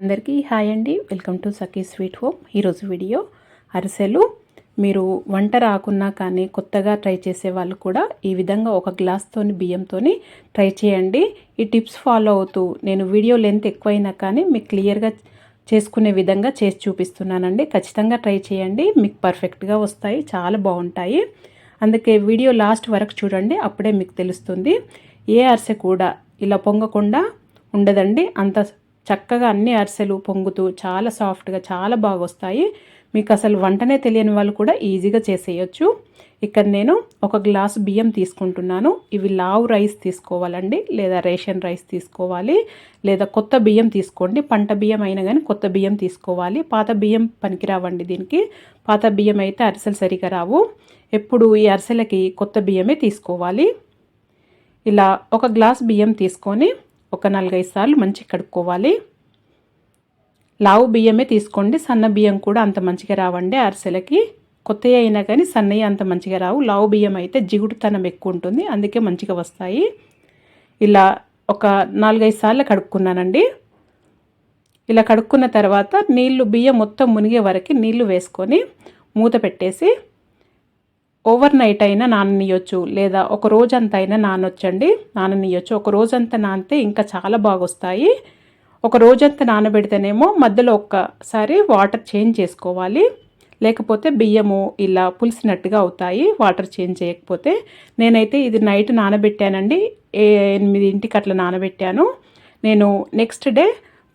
అందరికీ హాయ్ అండి. Welcome to Sakhi sweet home. ఈరోజు వీడియో అరిసెలు. మీరు వంట రాకున్నా కానీ కొత్తగా ట్రై చేసే వాళ్ళు కూడా ఈ విధంగా ఒక గ్లాస్తోని బియ్యంతోని ట్రై చేయండి. ఈ టిప్స్ ఫాలో అవుతూ నేను వీడియో లెంత్ ఎక్కువైనా కానీ మీకు క్లియర్గా చేసుకునే విధంగా చేసి చూపిస్తున్నానండి. ఖచ్చితంగా ట్రై చేయండి. మీకు పర్ఫెక్ట్గా వస్తాయి. చాలా బాగుంటాయి. అందుకే వీడియో లాస్ట్ వరకు చూడండి. అప్పుడే మీకు తెలుస్తుంది. ఏ అరిసె కూడా ఇలా పొంగకుండా ఉండదండి. అంత చక్కగా అన్ని అరిసెలు పొంగుతూ చాలా సాఫ్ట్గా చాలా బాగా వస్తాయి మీకు అసలు వంటనే తెలియని వాళ్ళు కూడా ఈజీగా చేసేయచ్చు. ఇక్కడ నేను ఒక గ్లాస్ బియ్యం తీసుకుంటున్నాను. ఇవి లావు రైస్ తీసుకోవాలండి లేదా రేషన్ రైస్ తీసుకోవాలి లేదా కొత్త బియ్యం తీసుకోండి. పంట బియ్యం అయినా కానీ కొత్త బియ్యం తీసుకోవాలి. పాత బియ్యం పనికిరావండి దీనికి. పాత బియ్యం అయితే అరిసెలు సరిగా రావు. ఎప్పుడు ఈ అరిసెలకి కొత్త బియ్యమే తీసుకోవాలి. ఇలా ఒక గ్లాస్ బియ్యం తీసుకొని ఒక నాలుగైదు సార్లు మంచిగా కడుక్కోవాలి. లావు బియ్యమే తీసుకోండి. సన్న బియ్యం కూడా అంత మంచిగా రావండి అరిసెలకి. కొత్తవి అయినా కానీ సన్నయ్య అంత మంచిగా రావు. లావు బియ్యం అయితే జిగుడుతనం ఎక్కువ ఉంటుంది. అందుకే మంచిగా వస్తాయి. ఇలా ఒక నాలుగైదు సార్లు కడుక్కున్నానండి. ఇలా కడుక్కున్న తర్వాత నీళ్ళు బియ్యం మొత్తం మునిగే వరకు నీళ్ళు వేసుకొని మూత పెట్టేసి ఓవర్ నైట్ అయినా నాననియొచ్చు లేదా ఒక రోజంతా అయినా నానొచ్చండి. నాననియొచ్చు. ఒక రోజంతా నానితే ఇంకా చాలా బాగొస్తాయి. ఒక రోజంతా నానబెడితేనేమో మధ్యలో ఒక్కసారి వాటర్ చేంజ్ చేసుకోవాలి. లేకపోతే బియ్యము ఇలా పులిసినట్టుగా అవుతాయి వాటర్ చేంజ్ చేయకపోతే. నేనైతే ఇది నైట్ నానబెట్టానండి. ఎనిమిదింటికి అట్లా నానబెట్టాను. నేను నెక్స్ట్ డే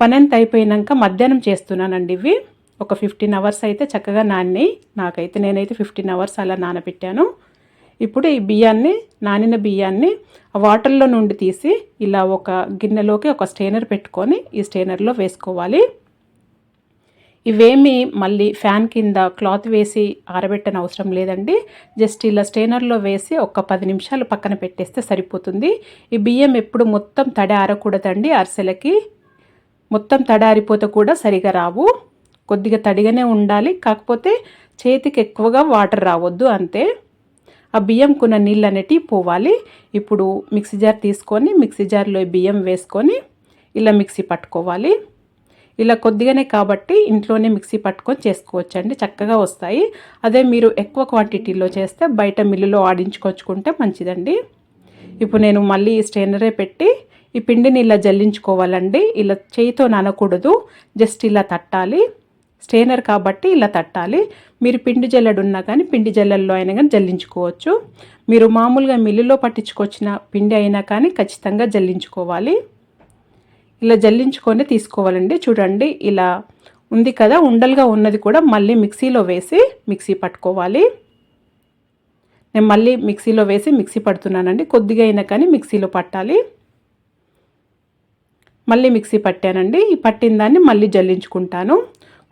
పనంత అయిపోయినాక మధ్యాహ్నం చేస్తున్నానండి ఇవి. ఒక ఫిఫ్టీన్ అవర్స్ అయితే చక్కగా నానినాయి. నాకైతే నేనైతే ఫిఫ్టీన్ అవర్స్ అలా నానబెట్టాను ఇప్పుడు ఈ బియ్యాన్ని నానిన బియ్యాన్ని వాటర్లో నుండి తీసి ఇలా ఒక గిన్నెలోకి ఒక స్టెయినర్ పెట్టుకొని ఈ స్టెయినర్లో వేసుకోవాలి. ఇవేమి మళ్ళీ ఫ్యాన్ కింద క్లాత్ వేసి ఆరబెట్టని అవసరం లేదండి. జస్ట్ ఇలా స్టెయినర్లో వేసి ఒక పది నిమిషాలు పక్కన పెట్టేస్తే సరిపోతుంది. ఈ బియ్యం ఎప్పుడు మొత్తం తడి ఆరకూడదండి. అరిసెలకి మొత్తం తడారిపోతే కూడా సరిగా రావు. కొద్దిగా తడిగానే ఉండాలి. కాకపోతే చేతికి ఎక్కువగా వాటర్ రావద్దు అంతే. ఆ బియ్యం కొన్న నీళ్ళు అనేటివి పోవాలి. ఇప్పుడు మిక్సీ జార్ తీసుకొని మిక్సీ జార్లో బియ్యం వేసుకొని ఇలా మిక్సీ పట్టుకోవాలి. ఇలా కొద్దిగానే కాబట్టి ఇంట్లోనే మిక్సీ పట్టుకొని చేసుకోవచ్చండి. చక్కగా వస్తాయి. అదే మీరు ఎక్కువ క్వాంటిటీలో చేస్తే బయట మిల్లులో ఆడించుకొచ్చుకుంటే మంచిదండి. ఇప్పుడు నేను మళ్ళీ స్టెయినరే పెట్టి ఈ పిండిని ఇలా జల్లించుకోవాలండి. ఇలా చేయితో నానకూడదు. జస్ట్ ఇలా తట్టాలి. స్టెయినర్ కాబట్టి ఇలా తట్టాలి. మీరు పిండి జల్లెడు ఉన్నా కానీ పిండి జల్లెల్లో అయినా కానీ జల్లించుకోవచ్చు. మీరు మామూలుగా మిల్లులో పట్టించుకొచ్చిన పిండి అయినా కానీ ఖచ్చితంగా జల్లించుకోవాలి. ఇలా జల్లించుకొని తీసుకోవాలండి. చూడండి ఇలా ఉంది కదా ఉండలుగా ఉన్నది కూడా మళ్ళీ మిక్సీలో వేసి మిక్సీ పట్టుకోవాలి. నేను మళ్ళీ మిక్సీలో వేసి మిక్సీ పడుతున్నానండి. కొద్దిగా అయినా కానీ మిక్సీలో పట్టాలి. మళ్ళీ మిక్సీ పట్టానండి. ఈ పట్టిన దాన్ని మళ్ళీ జల్లించుకుంటాను.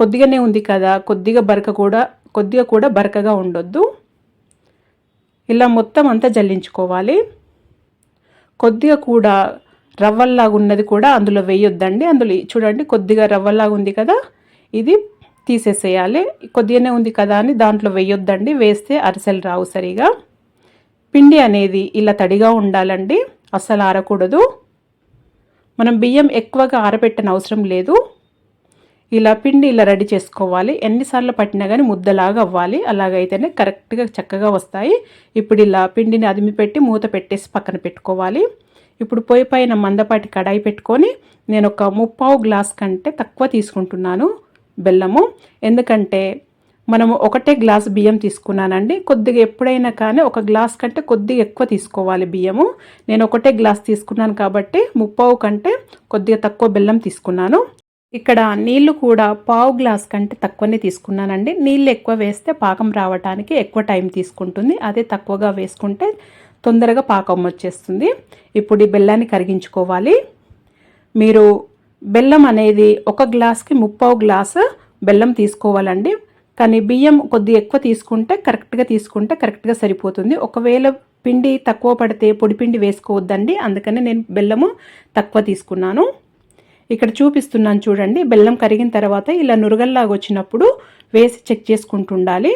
కొద్దిగానే ఉంది కదా కొద్దిగా బరక కూడా కొద్దిగా కూడా బరకగా ఉండొద్దు. ఇలా మొత్తం అంతా జల్లించుకోవాలి. కొద్దిగా కూడా రవ్వల్లాగా ఉన్నది కూడా అందులో వేయొద్దండి. అందులో చూడండి కొద్దిగా రవ్వల్లాగా ఉంది కదా ఇది తీసేసేయాలి. కొద్దిగానే ఉంది కదా అని దాంట్లో వేయొద్దండి వేస్తే అరిసెలు రావు సరిగా. పిండి అనేది ఇలా తడిగా ఉండాలండి అస్సలు ఆరకూడదు. మనం బియ్యం ఎక్కువగా ఆరబెట్టని అవసరం లేదు. ఇలా పిండి ఇలా రెడీ చేసుకోవాలి. ఎన్నిసార్లు పట్టినా కానీ ముద్దలాగా అవ్వాలి. అలాగైతేనే కరెక్ట్గా చక్కగా వస్తాయి. ఇప్పుడు ఇలా పిండిని అదిమి పెట్టి మూత పెట్టేసి పక్కన పెట్టుకోవాలి. ఇప్పుడు పొయ్యి పైన మందపాటి కడాయి పెట్టుకొని నేను ఒక ముప్పావు గ్లాస్ కంటే తక్కువ తీసుకుంటున్నాను బెల్లము. ఎందుకంటే మనము ఒకటే గ్లాస్ బియ్యం తీసుకున్నానండి. కొద్దిగా ఎప్పుడైనా కానీ ఒక గ్లాస్ కంటే కొద్దిగా ఎక్కువ తీసుకోవాలి బియ్యము. నేను ఒకటే గ్లాస్ తీసుకున్నాను కాబట్టి ముప్పావు కంటే కొద్దిగా తక్కువ బెల్లం తీసుకున్నాను. ఇక్కడ నీళ్ళు కూడా పావు గ్లాస్ కంటే తక్కువనే తీసుకున్నానండి. నీళ్ళు ఎక్కువ వేస్తే పాకం రావడానికి ఎక్కువ టైం తీసుకుంటుంది. అదే తక్కువగా వేసుకుంటే తొందరగా పాకం వచ్చేస్తుంది. ఇప్పుడు ఈ బెల్లాన్ని కరిగించుకోవాలి. మీరు బెల్లం అనేది ఒక గ్లాస్కి ముప్పావు గ్లాసు బెల్లం తీసుకోవాలండి. కానీ బియ్యం కొద్ది ఎక్కువ తీసుకుంటే కరెక్ట్గా తీసుకుంటే కరెక్ట్గా సరిపోతుంది. ఒకవేళ పిండి తక్కువ పడితే పొడి పిండి వేసుకోవద్దండి. అందుకని నేను బెల్లము తక్కువ తీసుకున్నాను. ఇక్కడ చూపిస్తున్నాను చూడండి. బెల్లం కరిగిన తర్వాత ఇలా నురగల్లాగా వచ్చినప్పుడు వేసి చెక్ చేసుకుంటుండాలి.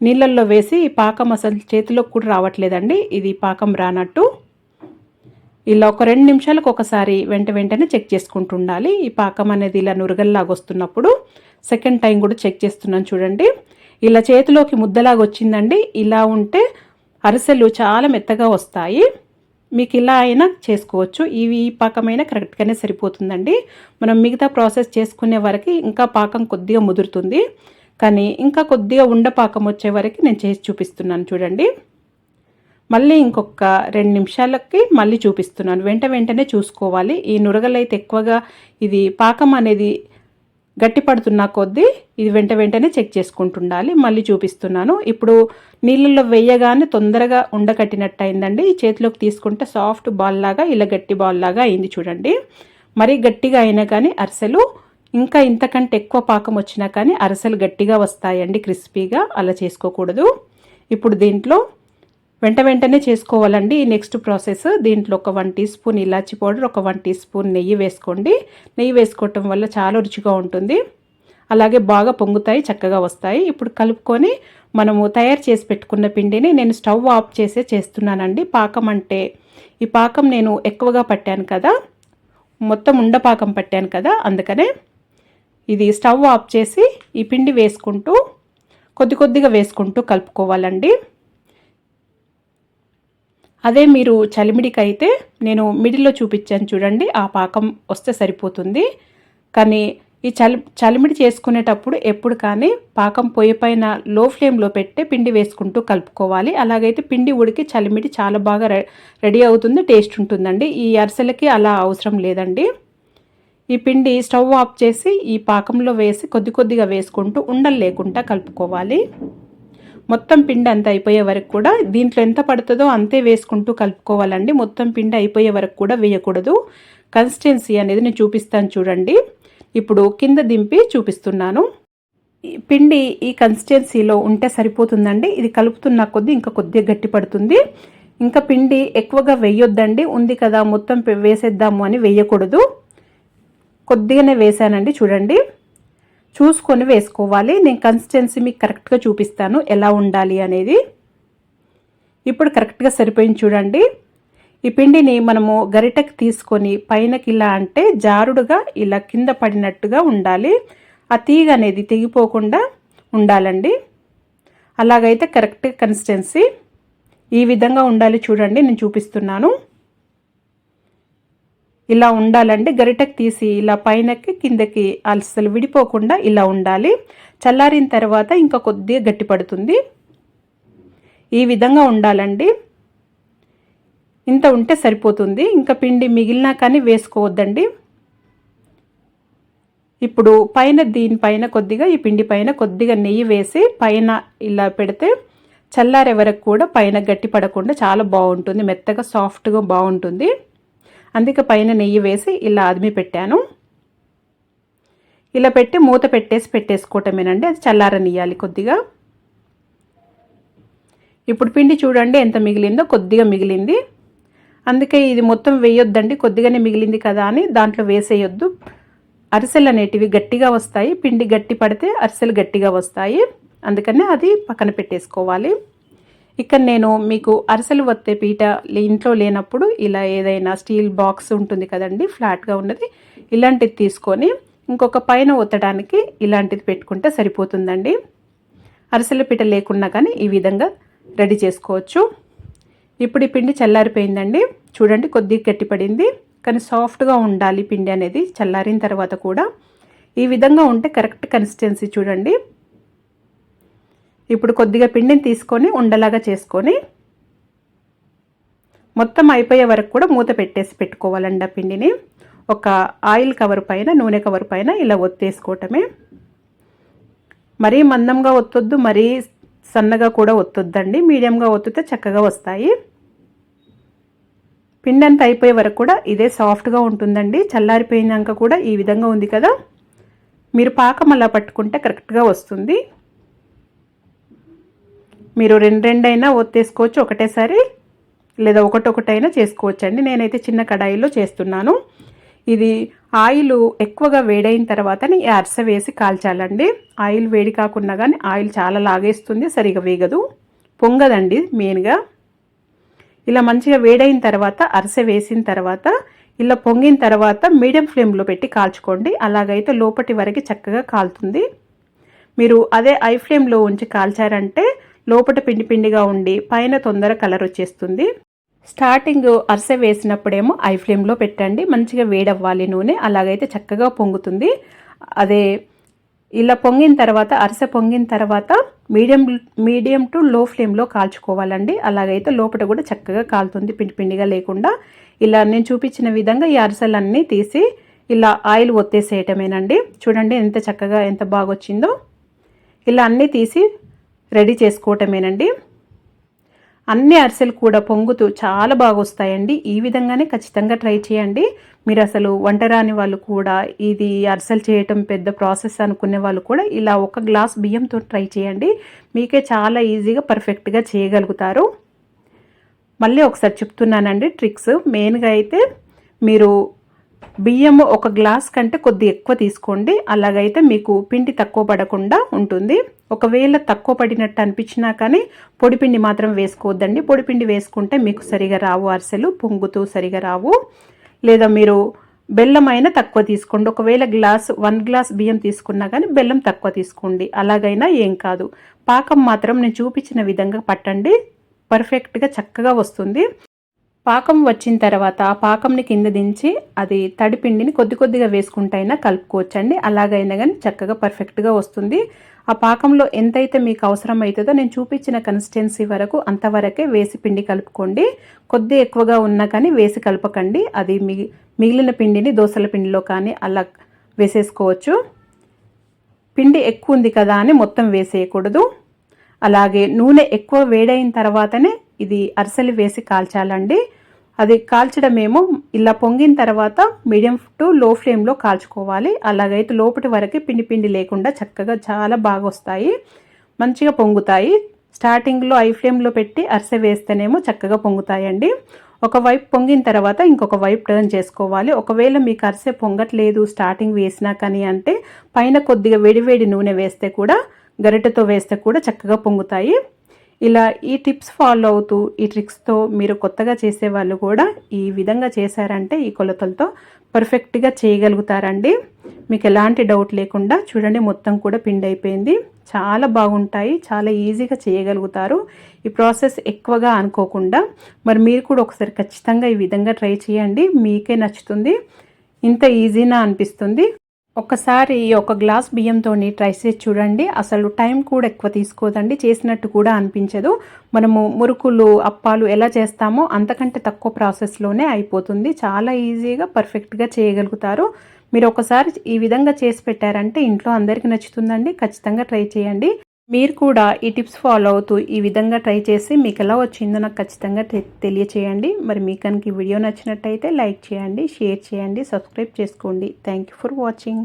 నీళ్ళల్లో వేసి పాకం అసలు చేతిలోకి కూడా రావట్లేదండి. ఇది పాకం రానట్టు. ఇలా ఒక రెండు నిమిషాలకు ఒకసారి వెంట వెంటనే చెక్ చేసుకుంటుండాలి. ఈ పాకం అనేది ఇలా నురగల్లాగా వస్తున్నప్పుడు సెకండ్ టైం కూడా చెక్ చేస్తున్నాను చూడండి. ఇలా చేతిలోకి ముద్దలాగా వచ్చిందండి. ఇలా ఉంటే అరిసెలు చాలా మెత్తగా వస్తాయి. మీకు ఇలా అయినా చేసుకోవచ్చు. ఇవి ఈ పాకమైనా కరెక్ట్గానే సరిపోతుందండి. మనం మిగతా ప్రాసెస్ చేసుకునే వరకు ఇంకా పాకం కొద్దిగా ముదురుతుంది. కానీ ఇంకా కొద్దిగా ఉండ పాకం వచ్చే వరకు నేను చేసి చూపిస్తున్నాను చూడండి. మళ్ళీ ఇంకొక రెండు నిమిషాలకి మళ్ళీ చూపిస్తున్నాను. వెంట వెంటనే చూసుకోవాలి. ఈ నురగలైతే ఎక్కువగా ఇది పాకం అనేది గట్టిపడుతున్న కొద్దీ ఇది వెంట వెంటనే చెక్ చేసుకుంటుండాలి. మళ్ళీ చూపిస్తున్నాను. ఇప్పుడు నీళ్ళల్లో వేయగానే తొందరగా ఉండకట్టినట్టు అయిందండి చేతిలోకి తీసుకుంటే సాఫ్ట్ బాల్ లాగా ఇలా గట్టి బాల్ లాగా అయింది చూడండి. మరీ గట్టిగా అయినా కానీ అరిసెలు ఇంకా ఇంతకంటే ఎక్కువ పాకం వచ్చినా కానీ అరిసెలు గట్టిగా వస్తాయండి క్రిస్పీగా. అలా చేసుకోకూడదు. ఇప్పుడు దీంట్లో వెంట వెంటనే చేసుకోవాలండి ఈ నెక్స్ట్ ప్రాసెస్. దీంట్లో ఒక వన్ టీ స్పూన్ ఇలాచి పౌడర్ ఒక వన్ టీ స్పూన్ నెయ్యి వేసుకోండి. నెయ్యి వేసుకోవటం వల్ల చాలా రుచిగా ఉంటుంది. అలాగే బాగా పొంగుతాయి చక్కగా వస్తాయి. ఇప్పుడు కలుపుకొని మనము తయారు చేసి పెట్టుకున్న పిండిని నేను స్టవ్ ఆఫ్ చేసే చేస్తున్నానండి. పాకం అంటే ఈ పాకం నేను ఎక్కువగా పట్టాను కదా. మొత్తం ఉండపాకం పట్టాను కదా. అందుకనే ఇది స్టవ్ ఆఫ్ చేసి ఈ పిండి వేసుకుంటూ కొద్ది కొద్దిగా వేసుకుంటూ కలుపుకోవాలండి. అదే మీరు చలిమిడికైతే నేను మిడిల్లో చూపించాను చూడండి ఆ పాకం వస్తే సరిపోతుంది. కానీ ఈ చలి చలిమిడి చేసుకునేటప్పుడు ఎప్పుడు కానీ పాకం పొయ్యి పైన లో ఫ్లేమ్లో పెట్టి పిండి వేసుకుంటూ కలుపుకోవాలి. అలాగైతే పిండి ఉడికి చలిమిడి చాలా బాగా రెడీ అవుతుంది టేస్ట్ ఉంటుందండి. ఈ అరిసెలకి అలా అవసరం లేదండి. ఈ పిండి స్టవ్ ఆఫ్ చేసి ఈ పాకంలో వేసి కొద్ది కొద్దిగా వేసుకుంటూ ఉండలు లేకుండా కలుపుకోవాలి. మొత్తం పిండి అంత అయిపోయే వరకు కూడా దీంట్లో ఎంత పడుతుందో అంతే వేసుకుంటూ కలుపుకోవాలండి. మొత్తం పిండి అయిపోయే వరకు కూడా వేయకూడదు. కన్సిస్టెన్సీ అనేది నేను చూపిస్తాను చూడండి. ఇప్పుడు కింద దింపి చూపిస్తున్నాను. పిండి ఈ కన్సిస్టెన్సీలో ఉంటే సరిపోతుందండి. ఇది కలుపుతున్న కొద్దీ ఇంకా కొద్దిగా గట్టి పడుతుంది. ఇంకా పిండి ఎక్కువగా వేయొద్దండి. ఉంది కదా మొత్తం వేసేద్దాము అని వేయకూడదు. కొద్దిగానే వేసానండి చూడండి. చూసుకొని వేసుకోవాలి. నేను కన్సిస్టెన్సీ మీకు కరెక్ట్గా చూపిస్తాను ఎలా ఉండాలి అనేది. ఇప్పుడు కరెక్ట్గా సరిపోయింది చూడండి. ఈ పిండిని మనము గరిటకు తీసుకొని పైనకి ఇలా అంటే జారుడుగా ఇలా కింద పడినట్టుగా ఉండాలి. ఆ తీగ అనేది తెగిపోకుండా ఉండాలండి. అలాగైతే కరెక్ట్ కన్సిస్టెన్సీ ఈ విధంగా ఉండాలి చూడండి నేను చూపిస్తున్నాను. ఇలా ఉండాలండి గరిటకు తీసి ఇలా పైనకి కిందకి అసలు విడిపోకుండా ఇలా ఉండాలి. చల్లారిన తర్వాత ఇంకా కొద్దిగా గట్టిపడుతుంది ఈ విధంగా ఉండాలండి. ఇంత ఉంటే సరిపోతుంది. ఇంకా పిండి మిగిలినా కానీ వేసుకోవద్దండి. ఇప్పుడు పైన దీనిపైన కొద్దిగా ఈ పిండి పైన కొద్దిగా నెయ్యి వేసి పైన ఇలా పెడితే చల్లారే వరకు కూడా పైన గట్టి పడకుండా చాలా బాగుంటుంది. మెత్తగా సాఫ్ట్గా బాగుంటుంది. అందుకే పైన నెయ్యి వేసి ఇలా అదిమి పెట్టాను. ఇలా పెట్టి మూత పెట్టేసి పెట్టేసుకోవటమేనండి. అది చల్లారనియాలి కొద్దిగా. ఇప్పుడు పిండి చూడండి ఎంత మిగిలిందో కొద్దిగా మిగిలింది. అందుకే ఇది మొత్తం వేయొద్దండి. కొద్దిగానే మిగిలింది కదా అని దాంట్లో వేసేయొద్దు. అరిసెలు అనేటివి గట్టిగా వస్తాయి. పిండి గట్టి పడితే అరిసెలు గట్టిగా వస్తాయి. అందుకనే అది పక్కన పెట్టేసుకోవాలి. ఇక్కడ నేను మీకు అరిసెలు వత్తే పీట ఇంట్లో లేనప్పుడు ఇలా ఏదైనా స్టీల్ బాక్స్ ఉంటుంది కదండి ఫ్లాట్గా ఉన్నది ఇలాంటిది తీసుకొని ఇంకొక పైన ఒత్తడానికి ఇలాంటిది పెట్టుకుంటే సరిపోతుందండి. అరిసెల పీట లేకున్నా కానీ ఈ విధంగా రెడీ చేసుకోవచ్చు. ఇప్పుడు ఈ పిండి చల్లారిపోయిందండి. చూడండి కొద్దిగా గట్టిపడింది కానీ సాఫ్ట్గా ఉండాలి పిండి అనేది చల్లారిన తర్వాత కూడా. ఈ విధంగా ఉంటే కరెక్ట్ కన్సిస్టెన్సీ చూడండి. ఇప్పుడు కొద్దిగా పిండిని తీసుకొని ఉండలాగా చేసుకొని మొత్తం అయిపోయే వరకు కూడా మూత పెట్టేసి పెట్టుకోవాలండి ఆ పిండిని. ఒక ఆయిల్ కవర్ పైన నూనె కవర్ పైన ఇలా ఒత్తేసుకోవటమే. మరీ మందంగా ఒత్తొద్దు మరీ సన్నగా కూడా ఒత్తొద్దండి. మీడియంగా ఒత్తితే చక్కగా వస్తాయి. పిండి అంతా అయిపోయే వరకు కూడా ఇదే సాఫ్ట్గా ఉంటుందండి. చల్లారిపోయినాక కూడా ఈ విధంగా ఉంది కదా. మీరు పాకం అలా పట్టుకుంటే కరెక్ట్గా వస్తుంది. మీరు రెండు రెండైనా ఒత్తేసుకోవచ్చు. ఒకటేసారి లేదా ఒకటొకటైనా చేసుకోవచ్చు అండి నేనైతే చిన్న కడాయిలో చేస్తున్నాను. ఇది ఆయిల్ ఎక్కువగా వేడైన తర్వాతని అరస వేసి కాల్చాలండి. ఆయిల్ వేడి కాకుండా కానీ ఆయిల్ చాలా లాగేస్తుంది సరిగా వేగదు. పొంగదండి మెయిన్గా. ఇలా మంచిగా వేడైన తర్వాత అరిసె వేసిన తర్వాత ఇలా పొంగిన తర్వాత మీడియం ఫ్లేమ్లో పెట్టి కాల్చుకోండి. అలాగైతే లోపటి వరకు చక్కగా కాలుతుంది. మీరు అదే ఐ ఫ్లేమ్లో ఉంచి కాల్చారంటే లోపల పిండి పిండిగా ఉండి పైన తొందర కలర్ వచ్చేస్తుంది. స్టార్టింగ్ అరిసె వేసినప్పుడేమో ఐ ఫ్లేమ్లో పెట్టండి. మంచిగా వేడవ్వాలి నూనె. అలాగైతే చక్కగా పొంగుతుంది. అదే ఇలా పొంగిన తర్వాత అరిసె పొంగిన తర్వాత మీడియం మీడియం టు లో ఫ్లేమ్లో కాల్చుకోవాలండి. అలాగైతే లోపల కూడా చక్కగా కాలుతుంది పిండి పిండిగా లేకుండా. ఇలా నేను చూపించిన విధంగా ఈ అరిసెలన్నీ తీసి ఇలా ఆయిల్ ఒత్తేసేయటమేనండి. చూడండి ఎంత చక్కగా ఎంత బాగా వచ్చిందో ఇలా అన్నీ తీసి రెడీ చేసుకోవటమేనండి. అన్ని అరిసెలు కూడా పొంగుతూ చాలా బాగా వస్తాయండి ఈ విధంగానే ఖచ్చితంగా ట్రై చేయండి. మీరు అసలు వంట రాని వాళ్ళు కూడా ఇది అరిసెలు చేయటం పెద్ద ప్రాసెస్ అనుకునే వాళ్ళు కూడా ఇలా ఒక గ్లాస్ బియ్యంతో ట్రై చేయండి. మీకే చాలా ఈజీగా పర్ఫెక్ట్గా చేయగలుగుతారు. మళ్ళీ ఒకసారి చెప్తున్నానండి ట్రిక్స్. మెయిన్గా అయితే మీరు బియ్యము ఒక గ్లాస్ కంటే కొద్ది ఎక్కువ తీసుకోండి. అలాగైతే మీకు పిండి తక్కువ పడకుండా ఉంటుంది. ఒకవేళ తక్కువ పడినట్టు అనిపించినా కానీ పొడిపిండి మాత్రం వేసుకోవద్దండి. పొడిపిండి వేసుకుంటే మీకు సరిగా రావు అరిసెలు పొంగుతూ సరిగా రావు. లేదా మీరు బెల్లం అయినా తక్కువ తీసుకోండి. ఒకవేళ గ్లాస్ వన్ గ్లాస్ బియ్యం తీసుకున్నా కానీ బెల్లం తక్కువ తీసుకోండి. అలాగైనా ఏం కాదు. పాకం మాత్రం నేను చూపించిన విధంగా పట్టండి. పర్ఫెక్ట్గా చక్కగా వస్తుంది. పాకం వచ్చిన తర్వాత ఆ పాకంని కింద దించి అది తడిపిండిని కొద్ది కొద్దిగా వేసుకుంటైనా కలుపుకోవచ్చండి. అలాగైనా కానీ చక్కగా పర్ఫెక్ట్గా వస్తుంది. ఆ పాకంలో ఎంతైతే మీకు అవసరం అవుతుందో నేను చూపించిన కన్సిస్టెన్సీ వరకు అంతవరకే వేసి పిండి కలుపుకోండి. కొద్ది ఎక్కువగా ఉన్నా కానీ వేసి కలపకండి. అది మిగిలిన పిండిని దోశల పిండిలో కానీ అలా వేసేసుకోవచ్చు. పిండి ఎక్కువ ఉంది కదా అని మొత్తం వేసేయకూడదు. అలాగే నూనె ఎక్కువ వేడైన తర్వాతనే ఇది అరిసెలు వేసి కాల్చాలండి. అది కాల్చడమేమో ఇలా పొంగిన తర్వాత మీడియం టు లో ఫ్లేమ్లో కాల్చుకోవాలి. అలాగైతే లోపటి వరకు పిండి పిండి లేకుండా చక్కగా చాలా బాగా వస్తాయి మంచిగా పొంగుతాయి. స్టార్టింగ్లో ఐ ఫ్లేమ్లో పెట్టి అరిసె వేస్తేనేమో చక్కగా పొంగుతాయండి. ఒక వైపు పొంగిన తర్వాత ఇంకొక వైపు టర్న్ చేసుకోవాలి. ఒకవేళ మీకు అరిసె పొంగట్లేదు స్టార్టింగ్ వేసినా కానీ అంటే పైన కొద్దిగా వేడివేడి నూనె వేస్తే కూడా గరిటెతో వేస్తే కూడా చక్కగా పొంగుతాయి. ఇలా ఈ టిప్స్ ఫాలో అవుతూ ఈ ట్రిక్స్తో మీరు కొత్తగా చేసే వాళ్ళు కూడా ఈ విధంగా చేశారంటే ఈ కొలతలతో పర్ఫెక్ట్గా చేయగలుగుతారండి. మీకు ఎలాంటి డౌట్ లేకుండా చూడండి మొత్తం కూడా పిండి అయిపోయింది. చాలా బాగుంటాయి చాలా ఈజీగా చేయగలుగుతారు. ఈ ప్రాసెస్ ఎక్కువగా అనుకోకుండా మరి మీరు కూడా ఒకసారి ఖచ్చితంగా ఈ విధంగా ట్రై చేయండి. మీకే నచ్చుతుంది. ఇంత ఈజీనా అనిపిస్తుంది. ఒక్కసారి ఒక గ్లాస్ బియ్యంతో ట్రై చేసి చూడండి. అసలు టైం కూడా ఎక్కువ తీసుకోదండి. చేసినట్టు కూడా అనిపించదు. మనము మురుకులు అప్పాలు ఎలా చేస్తామో అంతకంటే తక్కువ ప్రాసెస్లోనే అయిపోతుంది. చాలా ఈజీగా పర్ఫెక్ట్గా చేయగలుగుతారు. మీరు ఒకసారి ఈ విధంగా చేసి పెట్టారంటే ఇంట్లో అందరికీ నచ్చుతుందండి. ఖచ్చితంగా ట్రై చేయండి. మీరు కూడా ఈ టిప్స్ ఫాలో అవుతూ ఈ విధంగా ట్రై చేసి మీకు ఎలా వచ్చిందో నాకు ఖచ్చితంగా తెలియచేయండి. మరి మీకు కనుక ఈ వీడియో నచ్చినట్టయితే లైక్ చేయండి షేర్ చేయండి సబ్స్క్రైబ్ చేసుకోండి. Thank for watching.